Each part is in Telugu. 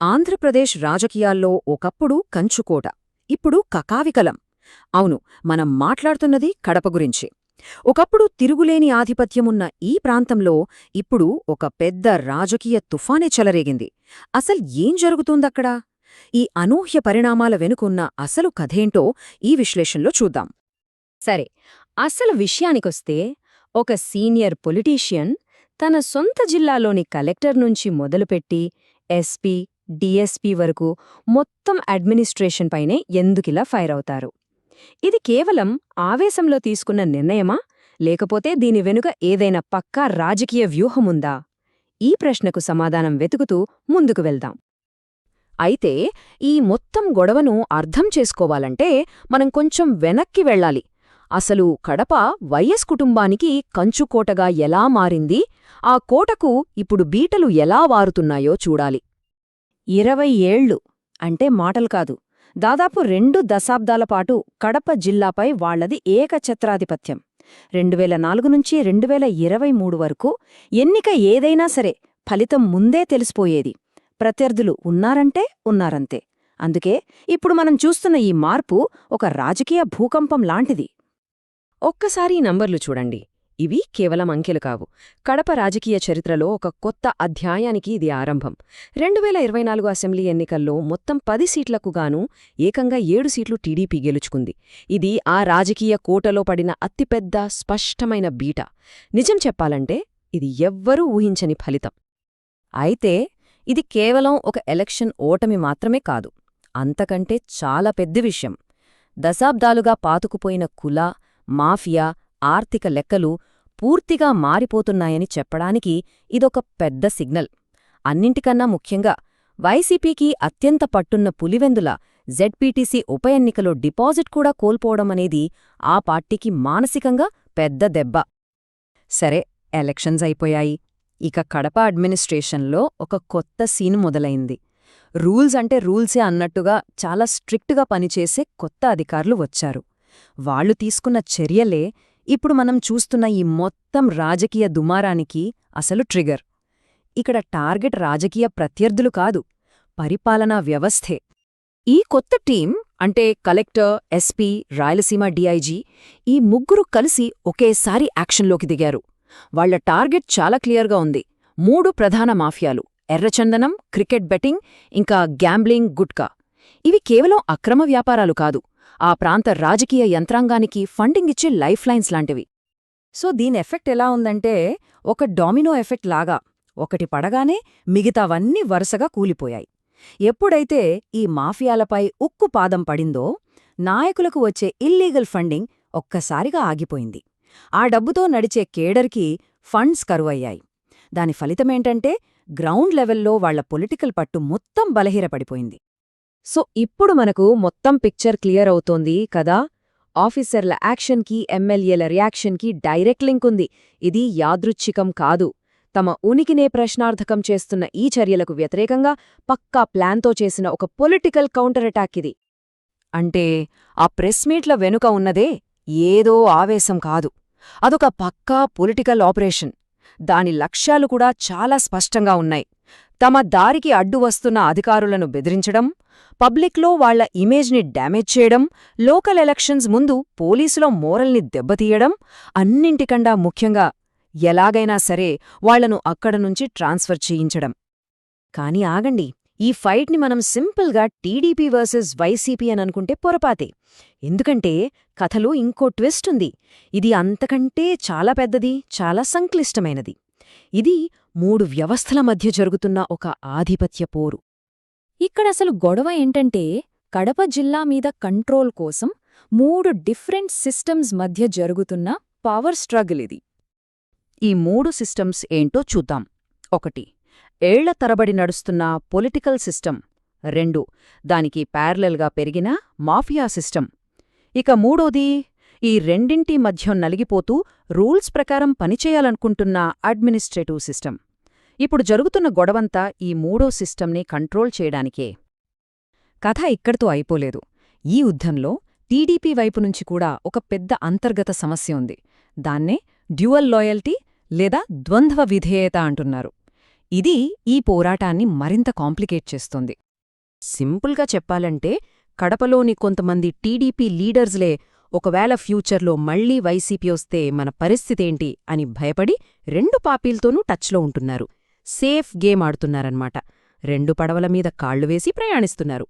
ఆంధ్రప్రదేశ్ రాజకీయాల్లో ఒకప్పుడు కంచుకోట ఇప్పుడు కకావికలం. అవును మనం మాట్లాడుతున్నది కడప గురించి. ఒకప్పుడు తిరుగులేని ఆధిపత్యమున్న ఈ ప్రాంతంలో ఇప్పుడు ఒక పెద్ద రాజకీయ తుఫానే చెలరేగింది. అసలు ఏం జరుగుతోందక్కడ? ఈ అనూహ్య పరిణామాల వెనుకున్న అసలు కథేంటో ఈ విశ్లేషణలో చూద్దాం. సరే అసలు విషయానికొస్తే ఒక సీనియర్ పొలిటీషియన్ తన సొంత జిల్లాలోని కలెక్టర్ నుంచి మొదలుపెట్టి ఎస్పీ డిఎస్పీ వరకు మొత్తం అడ్మినిస్ట్రేషన్ పైనే ఎందుకిలా ఫైర్ అవుతారు? ఇది కేవలం ఆవేశంలో తీసుకున్న నిర్ణయమా? లేకపోతే దీని వెనుక ఏదైనా పక్కా రాజకీయ వ్యూహముందా? ఈ ప్రశ్నకు సమాధానం వెతుకుతూ ముందుకు వెళ్దాం. అయితే ఈ మొత్తం గొడవను అర్థం చేసుకోవాలంటే మనం కొంచెం వెనక్కి వెళ్ళాలి. అసలు కడప వైఎస్ కుటుంబానికి కంచుకోటగా ఎలా మారింది? ఆ కోటకు ఇప్పుడు బీటలు ఎలా వారుతున్నాయో చూడాలి. ఇరవై ఏళ్ళు అంటే మాటలు కాదు. దాదాపు రెండు దశాబ్దాల పాటు కడప జిల్లాపై వాళ్ళది ఏకఛత్రాధిపత్యం. రెండువేల నాలుగు నుంచి రెండువేల ఇరవై మూడు వరకు ఎన్నిక ఏదైనా సరే ఫలితం ముందే తెలిసిపోయేది. ప్రత్యర్థులు ఉన్నారంటే ఉన్నారంతే. అందుకే ఇప్పుడు మనం చూస్తున్న ఈ మార్పు ఒక రాజకీయ భూకంపం లాంటిది. ఒక్కసారి ఈ నంబర్లు చూడండి. ఇవి కేవలం అంకెలు కావు. కడప రాజకీయ చరిత్రలో ఒక కొత్త అధ్యాయానికి ఇది ఆరంభం. రెండు వేల ఇరవై నాలుగు అసెంబ్లీ ఎన్నికల్లో మొత్తం పది సీట్లకు గాను ఏకంగా ఏడు సీట్లు టీడీపీ గెలుచుకుంది. ఇది ఆ రాజకీయ కోటలో పడిన అతిపెద్ద స్పష్టమైన బీట. నిజం చెప్పాలంటే ఇది ఎవ్వరూ ఊహించని ఫలితం. అయితే ఇది కేవలం ఒక ఎలక్షన్ ఓటమి మాత్రమే కాదు. అంతకంటే చాలా పెద్ద విషయం. దశాబ్దాలుగా పాతుకుపోయిన కుల మాఫియా ఆర్థిక లెక్కలు పూర్తిగా మారిపోతున్నాయని చెప్పడానికి ఇదొక పెద్ద సిగ్నల్. అన్నింటికన్నా ముఖ్యంగా వైసీపీకి అత్యంత పట్టున్న పులివెందుల జెడ్పీటీసీ ఉప ఎన్నికలో డిపాజిట్ కూడా కోల్పోవడమనేది ఆ పార్టీకి మానసికంగా పెద్ద దెబ్బ. సరే ఎలక్షన్స్ అయిపోయాయి. ఇక కడప అడ్మినిస్ట్రేషన్లో ఒక కొత్త సీన్ మొదలైంది. రూల్స్ అంటే రూల్సే అన్నట్టుగా చాలా స్ట్రిక్ట్గా పనిచేసే కొత్త అధికారులు వచ్చారు. వాళ్ళు తీసుకున్న చర్యలే ఇప్పుడు మనం చూస్తున్న ఈ మొత్తం రాజకీయ దుమారానికి అసలు ట్రిగర్. ఇక్కడ టార్గెట్ రాజకీయ ప్రత్యర్థులు కాదు పరిపాలనా వ్యవస్థే. ఈ కొత్త టీం అంటే కలెక్టర్ ఎస్పీ రాయలసీమ డీఐజీ ఈ ముగ్గురు కలిసి ఒకేసారి యాక్షన్లోకి దిగారు. వాళ్ళ టార్గెట్ చాలా క్లియర్గా ఉంది. మూడు ప్రధాన మాఫియాలు ఎర్రచందనం క్రికెట్ బెట్టింగ్ ఇంకా గ్యాంబ్లింగ్ గుట్కా. ఇవి కేవలం అక్రమ వ్యాపారాలు కాదు. ఆ ప్రాంత రాజకీయ యంత్రాంగానికి ఫండింగ్ ఇచ్చే లైఫ్ లైన్స్ లాంటివి. సో దీని ఎఫెక్ట్ ఎలా ఉందంటే ఒక డామినో ఎఫెక్ట్ లాగా ఒకటి పడగానే మిగతావన్నీ వరుసగా కూలిపోయాయి. ఎప్పుడైతే ఈ మాఫియాలపై ఉక్కు పాదం పడిందో నాయకులకు వచ్చే ఇల్లీగల్ ఫండింగ్ ఒక్కసారిగా ఆగిపోయింది. ఆ డబ్బుతో నడిచే కేడర్కి ఫండ్స్ కరువయ్యాయి. దాని ఫలితమేంటంటే గ్రౌండ్ లెవెల్లో వాళ్ళ పొలిటికల్ పట్టు మొత్తం బలహీరపడిపోయింది సో ఇప్పుడు మనకు మొత్తం పిక్చర్ క్లియర్ అవుతోంది కదా? ఆఫీసర్ల యాక్షన్కి ఎమ్మెల్యేల రియాక్షన్కి డైరెక్ట్ లింక్ ఉంది. ఇది యాదృచ్ఛికం కాదు. తమ ఉనికినే ప్రశ్నార్థకం చేస్తున్న ఈ చర్యలకు వ్యతిరేకంగా పక్కా ప్లాన్తో చేసిన ఒక పొలిటికల్ కౌంటర్ అటాక్ ఇది. అంటే ఆ ప్రెస్ మీట్ల వెనుక ఉన్నదే ఏదో ఆవేశం కాదు. అదొక పక్కా పొలిటికల్ ఆపరేషన్ దాని లక్ష్యాలు కూడా చాలా స్పష్టంగా ఉన్నాయి. తమ దారికి అడ్డు వస్తున్న అధికారులను బెదిరించడం పబ్లిక్లో వాళ్ళ ఇమేజ్ని డ్యామేజ్ చేయడం లోకల్ ఎలక్షన్స్ ముందు పోలీసులో మోరల్ని దెబ్బతీయడం అన్నింటికండా ముఖ్యంగా ఎలాగైనా సరే వాళ్ళను అక్కడ నుంచి ట్రాన్స్ఫర్ చేయించడం. కాని ఆగండి ఈ ఫైట్ని మనం సింపుల్గా టీడీపీ వర్సెస్ వైసీపీ అని అనుకుంటే పొరపాతే. ఎందుకంటే కథలో ఇంకో ట్విస్ట్ ఉంది. ఇది అంతకంటే చాలా పెద్దది చాలా సంక్లిష్టమైనది. ఇది మూడు వ్యవస్థల మధ్య జరుగుతున్న ఒక ఆధిపత్య పోరు. ఇక్కడసలు గొడవ ఏంటంటే కడప జిల్లా మీద కంట్రోల్ కోసం మూడు డిఫరెంట్ సిస్టమ్స్ మధ్య జరుగుతున్న పవర్ స్ట్రగుల్ ఇది. ఈ మూడు సిస్టమ్స్ ఏంటో చూద్దాం. ఒకటి ఏళ్ళ తరబడి నడుస్తున్న పొలిటికల్ సిస్టమ్ రెండు దానికి ప్యారలల్గా పెరిగిన మాఫియా సిస్టమ్. ఇక మూడోది ఈ రెండింటి మధ్య నలిగిపోతూ రూల్స్ ప్రకారం పనిచేయాలనుకుంటున్న అడ్మినిస్ట్రేటివ్ సిస్టమ్. ఇప్పుడు జరుగుతున్న గొడవంతా ఈ మూడో సిస్టమ్ని కంట్రోల్ చేయడానికే. కథ ఇక్కడితో అయిపోలేదు. ఈ యుద్ధంలో టీడీపీ వైపు నుంచి కూడా ఒక పెద్ద అంతర్గత సమస్య ఉంది. దాన్నే డ్యూయల్ లాయల్టీ లేదా ద్వంద్వ విధేయత అంటున్నారు. ఇది ఈ పోరాటాన్ని మరింత కాంప్లికేట్ చేస్తుంది. సింపుల్గా చెప్పాలంటే కడపలోని కొంతమంది టీడీపీ లీడర్స్లే ఒకవేళ ఫ్యూచర్లో మళ్ళీ వైసీపీ వస్తే మన పరిస్థితేంటి అని భయపడి రెండు పాపీల్తోనూ టచ్లో ఉంటున్నారు. సేఫ్ గేమ్ ఆడుతున్నారన్నమాట. రెండు పడవల మీద కాళ్ళు వేసి ప్రయాణిస్తున్నారు.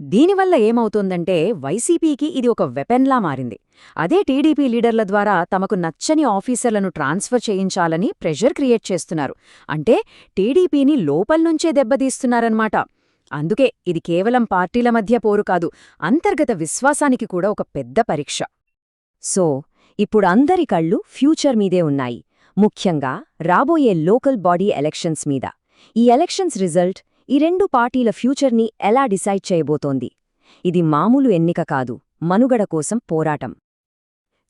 దీనివల్ల ఏమవుతోందంటే వైసీపీకి ఇది ఒక వెపెన్లా మారింది. అదే టీడీపీ లీడర్ల ద్వారా తమకు నచ్చని ఆఫీసర్లను ట్రాన్స్ఫర్ చేయించాలని ప్రెషర్ క్రియేట్ చేస్తున్నారు. అంటే టీడీపీని లోపల్నుంచే దెబ్బతీస్తున్నారన్నమాట. అందుకే ఇది కేవలం పార్టీల మధ్య పోరు కాదు అంతర్గత విశ్వాసానికి కూడా ఒక పెద్ద పరీక్ష. సో ఇప్పుడు అందరి కళ్ళు ఫ్యూచర్ మీదే ఉన్నాయి. ముఖ్యంగా రాబోయే లోకల్ బాడీ ఎలక్షన్స్ మీద. ఈ ఎలక్షన్స్ రిజల్ట్ ఈ రెండు పార్టీల ఫ్యూచర్ని ఎలా డిసైడ్ చేయబోతోంది? ఇది మామూలు ఎన్నిక కాదు మనుగడ కోసం పోరాటం.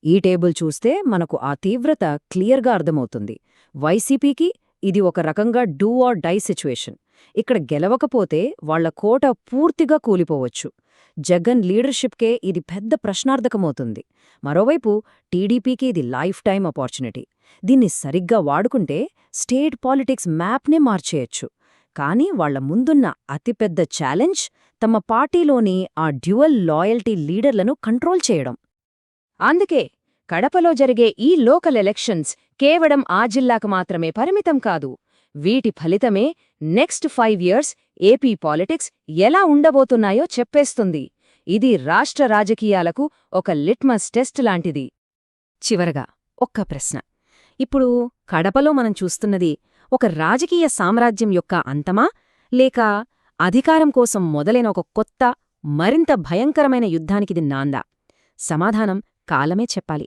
ఈ టేబుల్ చూస్తే మనకు ఆ తీవ్రత క్లియర్గా అర్థమవుతుంది. వైసీపీకి ఇది ఒక రకంగా డూ ఆర్ డై సిచ్యువేషన్. ఇక్కడ గెలవకపోతే వాళ్ళ కోట పూర్తిగా కూలిపోవచ్చు. జగన్ లీడర్షిప్కే ఇది పెద్ద ప్రశ్నార్థకమవుతుంది. మరోవైపు టీడీపీకి ఇది లైఫ్ టైం ఆపర్చునిటీ. దీన్ని సరిగ్గా వాడుకుంటే స్టేట్ పాలిటిక్స్ మ్యాప్నే మార్చేయచ్చు. కానీ వాళ్ళ ముందున్న అతిపెద్ద ఛాలెంజ్ తమ పార్టీలోని ఆ డ్యువల్ లాయల్టీ లీడర్లను కంట్రోల్ చేయడం. అందుకే కడపలో జరిగే ఈ లోకల్ ఎలక్షన్స్ కేవలం ఆ జిల్లాకు మాత్రమే పరిమితం కాదు వీటి ఫలితమే next five years AP politics ఎలా ఉండబోతున్నాయో చెప్పేస్తుంది. ఇది రాష్ట్ర రాజకీయాలకు ఒక లిట్మస్ టెస్ట్ లాంటిది. చివరగా ఒక్క ప్రశ్న. ఇప్పుడు కడపలో మనం చూస్తున్నది ఒక రాజకీయ సామ్రాజ్యం యొక్క అంతమా? లేక అధికారం కోసం మొదలైన ఒక కొత్త మరింత భయంకరమైన యుద్ధానికిది నాందా? సమాధానం కాలమే చెప్పాలి.